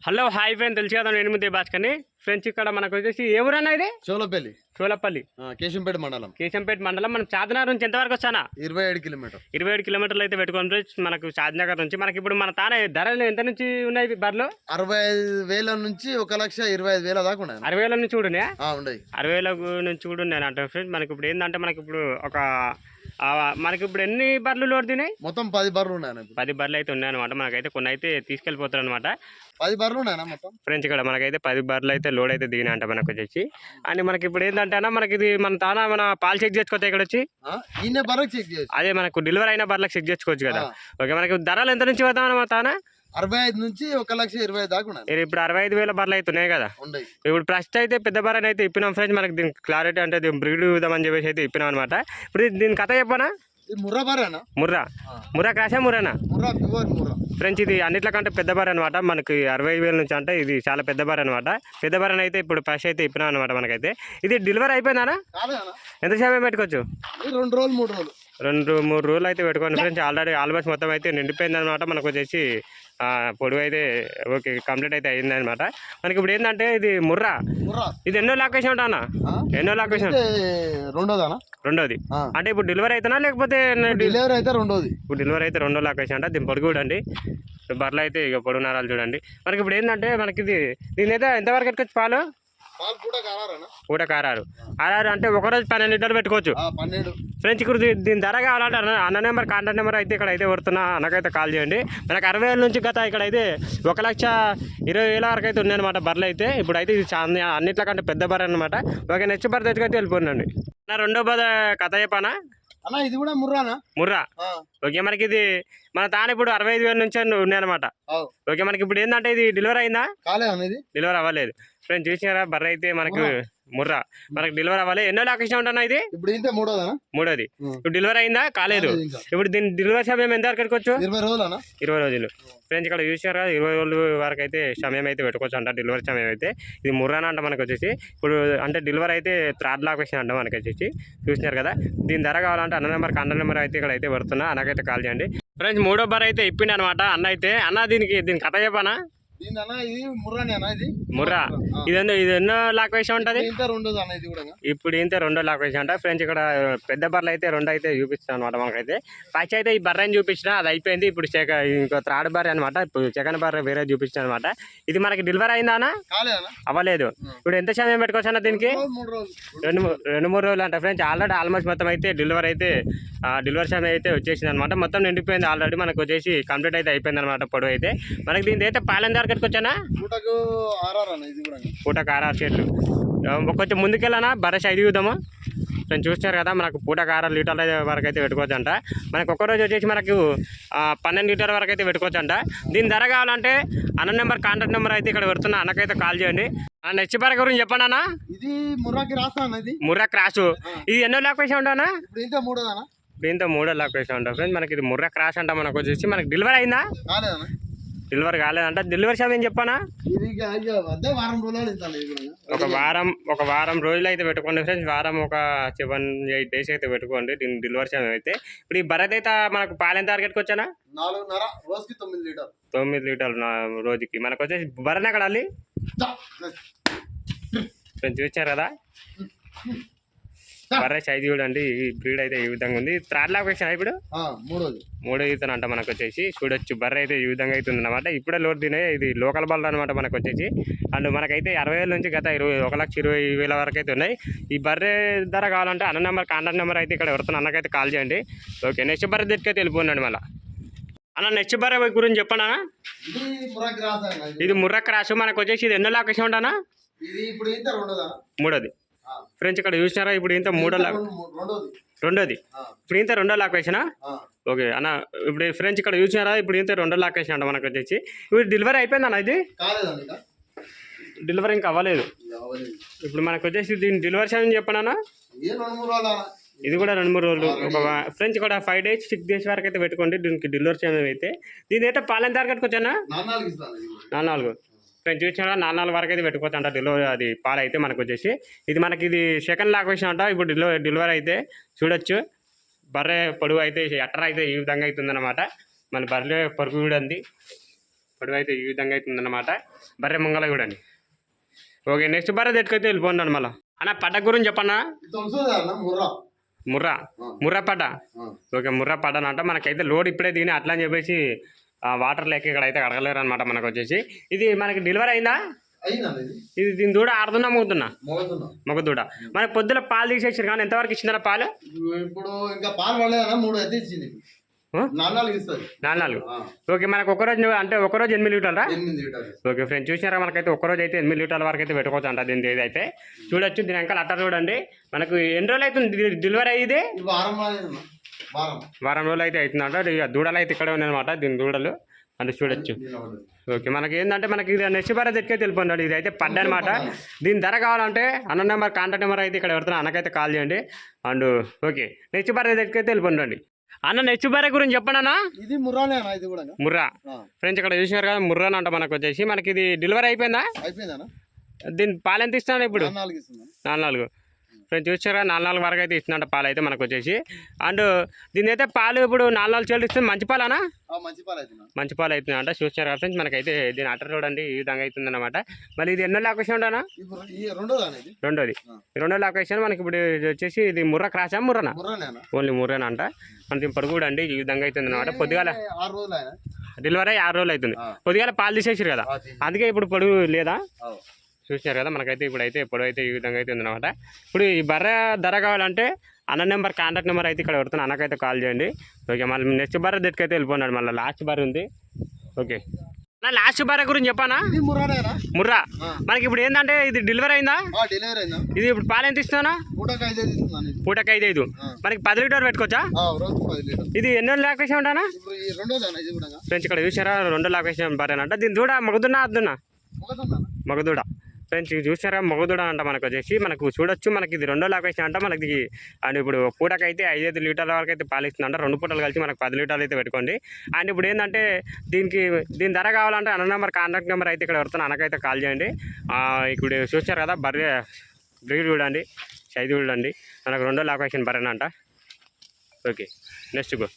Hello hi friend తెలుసు కదా నేను ముందే భాస్కర్ని. ఫ్రెండ్స్ ఇక్కడ మనకు వచ్చేసి ఏ ఊరన్నా ఇది? చోలపల్లి. చోలపల్లి. కేశంపేట మండలం. కేశంపేట మండలం. మనం చాదనగర్ నుంచి ఎంతవరకు వచ్చానా? ఇరవై ఏడు కిలోమీటర్. ఇరవై ఏడు కిలోమీటర్లు అయితే పెట్టుకోండి ఫ్రెండ్స్ మనకు చాదనగర్ నుంచి. మనకి ఇప్పుడు మన తానే ధరలు ఎంత నుంచి ఉన్నాయి బర్రెలు? అరవై ఐదు వేల నుంచి ఒక లక్ష ఇరవై ఐదు వేల దాకా ఉన్నాయి. అరవై వేల నుంచి చూడనే ఆ, ఉండయి అరవై వేల నుంచి కూడా ఉన్నాయి అంటే ఫ్రెండ్స్ మనకి ఇప్పుడు ఏంటంటే మనకి ఇప్పుడు ఒక మనకి ఇప్పుడు ఎన్ని బర్రెలు లోడ్ తినాయి మొత్తం పది బర్రెలు ఉన్నాయన్న ఇప్పుడు పది బర్రెలు అయితే ఉన్నాయి అనమాట మనకైతే కొన్ని అయితే తీసుకెళ్ళిపోతారు అనమాట పది బర్రెలు ఉన్నాయన్న మొత్తం? ఫ్రెండ్స్ ఇక్కడ మనకైతే పది బర్రెలు అయితే లోడ్ అయితే దిగినాయి అంట మనకు వచ్చేసి. అండ్ మనకి ఇప్పుడు ఏంటంటే అన్న మనకి ఇది మన తానా మన పాలు చెక్ చేసుకోవచ్చు ఇక్కడ వచ్చి? అదే మనకు డెలివరీ అయిన బర్రెలకు చెక్ చేసుకోవచ్చు కదా. ఓకే మనకి ధరలు ఎంత నుంచి పోతామన్న మా తానా? అరవై ఐదు నుంచి ఒక లక్ష ఇరవై దాకా ఉన్నాయి. ఇప్పుడు అరవై ఐదు వేల బర్రెలు అయితే ఉన్నాయి కదా? ఉండయి ఇప్పుడు ఫస్ట్ అయితే పెద్ద బర్రెని అయితే ఇప్పినాం ఫ్రెండ్స్ మనకి దీనికి క్లారిటీ అంటే దీని బ్రీడ్ ఇద్దామని చెప్పేసి అయితే ఇప్పినాం అనమాట ఇప్పుడు దీని కథ చెప్పనా? ముర్రా బర్రెనా? ముర్రా. ముర్రా క్రాషా ముర్రానా? ముర్రా ప్యూర్ ముర్రా. ఫ్రెండ్స్ ఇది అన్నిట్లకంటే పెద్ద బర్రె అనమాట మనకి అరవై వేల నుంచి అంటే ఇది చాలా పెద్ద బర్రె అనమాట పెద్ద బర్రెని అయితే ఇప్పుడు ఫస్ట్ అయితే ఇప్పినాం అనమాట మనకైతే. ఇది డెలివరీ అయిపోయిందా కాలేదన్నా ఎంత సమయం పెట్టుకోవచ్చు? రెండు రోజులు మూడు రోజులు. రెండు మూడు రోజులు అయితే పెట్టుకోండి ఫ్రెండ్స్ ఆల్రెడీ ఆల్మోస్ట్ మొత్తం అయితే నిండిపోయింది అనమాట మనకు వచ్చేసి ఆ, పొడవు అయితే ఓకే కంప్లీట్ అయితే అయింది అనమాట మనకి ఇప్పుడు ఏంటంటే ఇది ముర్రా. ఇది ఎన్నో లొకేషన్ ఉంటా అన్న? ఆ? ఎన్నో లొకేషన్ రెండోదానా రెండోది. అంటే ఇప్పుడు డెలివరీ అవుతున్నా లేకపోతే డెలివరీ అయితే రెండోది. ఇప్పుడు డెలివరీ అయితే రెండో లొకేషన్ అంట. దీని పొడుగు చూడండి. బర్రెలు అయితే ఇక పొడుగు నరాలు చూడండి. మనకి ఇప్పుడు ఏంటంటే మనకి ఇది దీని అయితే ఎంతవరకు ఎట్టుకోవచ్చు పాలు? కూడా కారారు. ఆరారు అంటే ఒకరోజు పన్నెండు లీటర్లు పెట్టుకోవచ్చు. ఫ్రెండ్స్ ఇక్కడ దీ- దీని ధర కావాలంటే అన్న అన్న నెంబర్ కాంటాక్ట్ నెంబర్ అయితే ఇక్కడ అయితే కొడుతున్నా. అన్నకైతే కాల్ చేయండి. మనకు అరవై వేల నుంచి గత ఇక్కడ అయితే ఒక లక్ష ఇరవై వేల వరకు అయితే ఉన్నాయన్నమాట బర్రెలు అయితే. ఇప్పుడు అయితే ఇది చాలా అన్నిట్లకంటే పెద్ద బర్రె అనమాట ఒక నెక్స్ట్ బర్రె అయితే వెళ్ళిపోయిందండి నా రెండో బర్రె కథ చెప్పానా? అన్న ఇది కూడా ముర్రానా? ముర్రా. ఓకే మనకి ఇది మన తాను ఇప్పుడు అరవై ఐదు వేల నుంచి ఉన్నాయన్నమాట. ఓకే మనకి ఇప్పుడు ఏంటంటే ఇది డెలివరీ అయిందా? కాలే అనేది డెలివరీ అవ్వలేదు. ఫ్రెండ్స్ చూసినారా? బర్రె అయితే మనకు ముర్రా. మనకి డెలివరీ అవ్వాలి. ఎన్నో లొకేషన్ ఉంటున్నా ఇది? ఇప్పుడు ఇంతే మూడోది. ఉం. ఇప్పుడు డెలివరీ అయిందా? కాలేదు. ఇప్పుడు దీని డెలివరీ సమయం ఎంత వరకు పెట్టుకోవచ్చు? ఇరవై రోజులనా? ఇరవై రోజులు. ఫ్రెండ్స్ ఇక్కడ చూసారు కదా ఇరవై రోజుల వరకు అయితే సమయం అయితే పెట్టుకోవచ్చు అంట డెలివరీ సమయం అయితే. ఇది ముర్రాన అంట మనకు వచ్చేసి. ఇప్పుడు అంటే డెలివరీ అయితే థర్డ్ లొకేషన్ అంట మనకి వచ్చేసి. చూసినారు కదా? దీని ధర కావాలంటే అన్న నెంబర్ అన్న నెంబర్ అయితే ఇక్కడ అయితే పడుతున్నా. అన్నకైతే కాల్ చేయండి. ఫ్రెండ్స్ మూడో బార్ అయితే ఇప్పిండి అనమాట అన్న అయితే. అన్న దీనికి దీని కథ చెప్పానా? ముర్రా. ఆ. ఇది ఎన్నో ఉంటుంది? ఇప్పుడు ఇంతే రెండో లొకేషన్ అంట ఫ్రెండ్స్ ఇక్కడ పెద్ద బర్రెలు అయితే రెండు అయితే చూపిస్తాను అనమాట మనకైతే ఫస్ట్ అయితే ఈ బర్రెని చూపించిన అది అయిపోయింది. ఇప్పుడు సెక ఇంకో థర్డ్ బర్రె అనమాట ఇప్పుడు సెకండ్ బర్రె వేరే చూపించాను అనమాట ఇది మనకి డెలివరీ అయిందానా అవ్వలేదు. ఇప్పుడు ఎంత సమయం పెట్టుకోవచ్చు అన్న దీనికి? రెండు రెండు మూడు రోజులు అంట ఫ్రెండ్స్. ఆల్రెడీ ఆల్మోస్ట్ మొత్తం అయితే డెలివరీ అయితే డెలివరీ సమయం అయితే వచ్చేసింది అనమాట మొత్తం నిండిపోయింది ఆల్రెడీ. మనకు వచ్చేసి కంప్లీట్ అయితే అయిపోయింది అనమాట పొడవు అయితే. మనకి దీని అయితే పాలెం దగ్గరికి వచ్చానా పూటకు ఆర్ఆర్ అన్న ఇది కూడా ఆ, కొంచెం ముందుకెళ్ళానా? బరస్ ఐదు చూద్దాము? నేను చూస్తున్నారు కదా మనకు పూట కారాలు లీటర్ల వరకు అయితే పెట్టుకోవచ్చు అంట మనకు ఒక్క రోజు వచ్చేసి మనకు పన్నెండు లీటర్ వరకు అయితే పెట్టుకోవచ్చు అంట దీని ధర కావాలంటే అన్న నెంబర్ కాంటాక్ట్ నెంబర్ అయితే ఇక్కడ పెడుతున్నా. అన్నకైతే కాల్ చేయండి. నెక్స్ట్ బర గురించి చెప్పండి అన్న? ఇది ముర్రాకి ఇది. ముర్రా క్రాష్ ఇది ఎన్నో ఇప్పుడు ఇంతే మూడోదానా దీంతో మూడో లొకేషన్ ఉంటా ఫ్రెండ్స్ మనకి ఇది ముర్రా క్రాష్ అంట మనకు వచ్చేసి మనకి డెలివరీ అయిందా? డెలివరీ కాలేదంట. డెలివరీ చెప్పానా? ఇస్తాను ఇది కూడా. ఒక వారం ఒక వారం రోజులు అయితే పెట్టుకోండి ఫ్రెండ్స్. వారం ఒక సెవెన్ ఎయిట్ డేస్ అయితే పెట్టుకోండి దీని డెలివరీ సమయం అయితే. ఇప్పుడు ఈ భరత్ అయితే మనకు పాలెంత టార్గెట్కి వచ్చానా? నాలుగున్నర రోజుకి తొమ్మిది లీటర్. తొమ్మిది లీటర్లు రోజుకి. మనకు వచ్చేసి భరత్ ఎక్కడ అల్లి ఫ్రెండ్స్ చూసారు కదా? బర్రె సైజు చూడండి ఈ బ్రీడ్ అయితే ఈ విధంగా ఉంది. థర్డ్ లొకేషన్ ఇప్పుడు? మూడోది. మూడో ఈతను అంట మనకు వచ్చేసి. చూడొచ్చు బర్రె అయితే ఈ విధంగా అవుతుంది అనమాట ఇప్పుడే లోడ్ తినే ఇది లోకల్ బల్ అనమాట మనకు వచ్చేసి. అండ్ మనకైతే అరవై వేల నుంచి గత ఇరవై ఒక లక్ష ఇరవై వేల వరకు అయితే ఉన్నాయి. ఈ బర్రె ధర కావాలంటే అన్న నెంబర్ కాంటాక్ట్ నెంబర్ అయితే ఇక్కడ ఎవరితో అన్నకైతే కాల్ చేయండి. ఓకే నెక్స్ట్ బర్రె దగ్గరికి వెళ్ళిపోండి మళ్ళీ. అన్న నెక్స్ట్ బర్రె గురించి చెప్పండి అన్న. ఇది ముర్ర క్రాష్ మనకు వచ్చేసి ఇది ఎన్నో లొకేషన్ ఉంటానా మూడోది. ఫ్రెండ్స్ ఇక్కడ చూసినారా? ఇప్పుడు ఇంత మూడో లాక్. రెండోది. ఇప్పుడు ఇంత రెండో లొకేషనా ఆ. ఓకే అన్న ఇప్పుడు ఫ్రెండ్స్ ఇక్కడ చూసినారా? ఇప్పుడు ఇంత రెండో లొకేషన్ అంట మనకు వచ్చేసి. ఇప్పుడు డెలివరీ అయిపోయింది అన్న ఇది? డెలివరీ ఇంకా. అవ్వలేదు. ఇప్పుడు మనకు వచ్చేసి దీని డెలివరీ సమయం చెప్పనా. ఇది కూడా రెండు మూడు రోజులు. ఒక ఫ్రెండ్స్ కూడా ఫైవ్ డేస్ సిక్స్ డేస్ వరకు అయితే పెట్టుకోండి. దీనికి డెలివరీ సమయం అయితే. దీని అయితే పాలెం టార్గెట్కి వచ్చానా నాలుగు. ఫ్రెండ్స్ చూసినా నాలుగు నాలుగు వరకు అయితే పెట్టుకోవచ్చు అంట డెలివరీ అది పాలు అయితే మనకు వచ్చేసి ఇది మనకి ఇది సెకండ్ లాక్వేషన్ అంట ఇప్పుడు డెలివరీ డెలివరీ అయితే చూడొచ్చు. బర్రె పొడుగు అయితే ఎట్టర్ అయితే ఈ విధంగా అవుతుందన్నమాట. మన బర్రె పొరుగు చూడండి. పొడవు అయితే ఈ విధంగా అయితే ఉందన్నమాట బర్రె ముంగల చూడండి. ఓకే నెక్స్ట్ బర్రె తెట్టుకైతే వెళ్ళిపోండి మళ్ళీ. అన్న పడ్డ గురించి చెప్పన్నా? ముర్రా. ముర్రా ముర్రా పడ్డ. ఓకే ముర్రా పడ్డనంట. మనకైతే లోడ్ ఇప్పుడే దిగిన అట్లా అని చెప్పేసి వాటర్ లేక ఇక్కడ అయితే అడగలేరు అనమాట మనకు వచ్చేసి ఇది మనకి డెలివరీ అయిందా? ఇది. దీని దూడ ఆడుతున్నా మోగుతున్నా మగ దూడ మనకి పొద్దున పాలు తీసేసారు కానీ ఎంతవరకు ఇచ్చిందన్న పాలు? ఇప్పుడు ఇంకా పాలు పడలేదన్న మూడు అయితే ఇచ్చింది? నాలుగు ఓకే మనకు ఒక్కరోజు అంటే ఒక్కరోజు ఎనిమిది లీటర్లా? ఓకే ఫ్రెండ్స్ చూసినారా మనకైతే ఒక్కరోజు అయితే ఎనిమిది లీటర్ల వరకు అయితే పెట్టుకోవచ్చు అంట దీని ఏది అయితే. చూడొచ్చు దీని వెనకాల అట్ట చూడండి. మనకు ఎన్ని రోజులు అవుతుంది డెలి- డెలివరీ అయ్యేది? వారం. రోజులు అయితే అవుతుందంట. దూడలు అయితే ఇక్కడే ఉన్నాయన్నమాట దీని దూడలు. అంటే చూడొచ్చు. ఓకే మనకి ఏంటంటే మనకి ఇది నెక్స్ట్ బార్ తెచ్చుకే తెలిపోండి ఇది అయితే పడ్డ అనమాట దీని ధర కావాలంటే అన్న నెంబర్ కాంటాక్ట్ నెంబర్ అయితే ఇక్కడ పెడుతున్నా అన్నకైతే కాల్ చేయండి. అండ్ ఓకే నెక్స్ట్ బార్ తెచ్చుకే తెలిపోండి అన్న నెక్స్ట్ బార్ గురించి చెప్పండి అన్న. ఇది ముర్రానే అన్న ఇది కూడా. ముర్రా. ఫ్రెండ్స్ ఇక్కడ చూసినారు కదా ముర్రా అంట మనకు వచ్చేసి. మనకి ఇది డెలివరీ అయిపోయిందా? అయిపోయిందన్న దీని పాలు ఎంత ఇస్తున్నాను ఇప్పుడు? నాలుగు నాలుగు. ఫ్రెండ్స్ చూసారా? నాలుగు నాలుగు వరకు అయితే ఇస్తుందంట పాలు అయితే మనకు వచ్చేసి. అండ్ దీని అయితే పాలు ఇప్పుడు నాలుగు నాలుగు చేలు ఇస్తుంది. మంచి పాలనా? మంచి పాలు అవుతుంది మంచి పాలు అవుతుందంట. చూసారు కదా ఫ్రెండ్స్? మనకైతే దీని అటర్ చూడండి ఈ విధంగా అవుతుందన్నమాట. మళ్ళీ ఇది ఎన్నో లొకేషన్ ఉండనా? ఇప్పుడు రెండోది. రెండో లొకేషన్ మనకి ఇప్పుడు వచ్చేసి ఇది ముర్ర క్రాసా ముర్రనా? ఓన్లీ ముర్రనా అంట మన దీని పొడుగు చూడండి ఈ విధంగా అవుతుంది అనమాట పొద్దుగాల డెలివరీ ఆరు రోజులు అవుతుంది. పొద్దుగాల పాలు తీసేసారు కదా. అందుకే ఇప్పుడు పొడుగు లేదా? చూసినారు కదా మనకైతే ఇప్పుడు అయితే పొడవు అయితే ఈ విధంగా అయితే ఉందన్నమాట. ఇప్పుడు ఈ బర్రె ధర కావాలంటే అన్న నెంబర్ కాంటాక్ట్ నెంబర్ అయితే ఇక్కడ పెడుతున్నా అన్నకైతే కాల్ చేయండి. ఓకే మళ్ళీ నెక్స్ట్ బర్రె దగ్గరికి వెళ్ళిపోన్నాడు మళ్ళీ లాస్ట్ బర్రె ఉంది. ఓకే. నా లాస్ట్ బర్రె గురించి చెప్పానా? ముర్రా. మనకి ఇప్పుడు ఏంటంటే ఇది డెలివరీ అయిందా? ఇది ఇప్పుడు పాలు ఎంత ఇస్తానా పూటకి ఐదు ఐదు. మనకి పది లీటర్ పెట్టుకోవచ్చా? ఇది ఎన్నో లొకేషన్ ఉంటానా ఇప్పుడు ఫ్రెండ్స్ ఇక్కడ చూసారా రెండు లొకేషన్ బర్రెనంట దీని దూడ మగదున్నా అద్దున్నా? మగదూడ. ఫ్రెండ్స్ ఇది చూసారా? మగదూడ అంట మనకు వచ్చేసి. మనకు చూడొచ్చు మనకి ఇది రెండో లొకేషన్ అంట మనకి అండ్ ఇప్పుడు పూటకైతే ఐదు లీటర్ల వరకు అయితే పాలిస్తుందంట రెండు పూటలు కలిసి మనకు పది లీటర్లు అయితే పెట్టుకోండి. అండ్ ఇప్పుడు ఏంటంటే దీనికి దీని ధర కావాలంటే అన్న నెంబర్ కాంటాక్ట్ నెంబర్ అయితే ఇక్కడ పెడుతున్నా అన్నకైతే కాల్ చేయండి. ఇప్పుడు చూసారు కదా బర్రె బ్రీడ్ చూడండి. సైజు చూడండి. మనకు రెండో లొకేషన్ బర్రెనంట. Okay next go.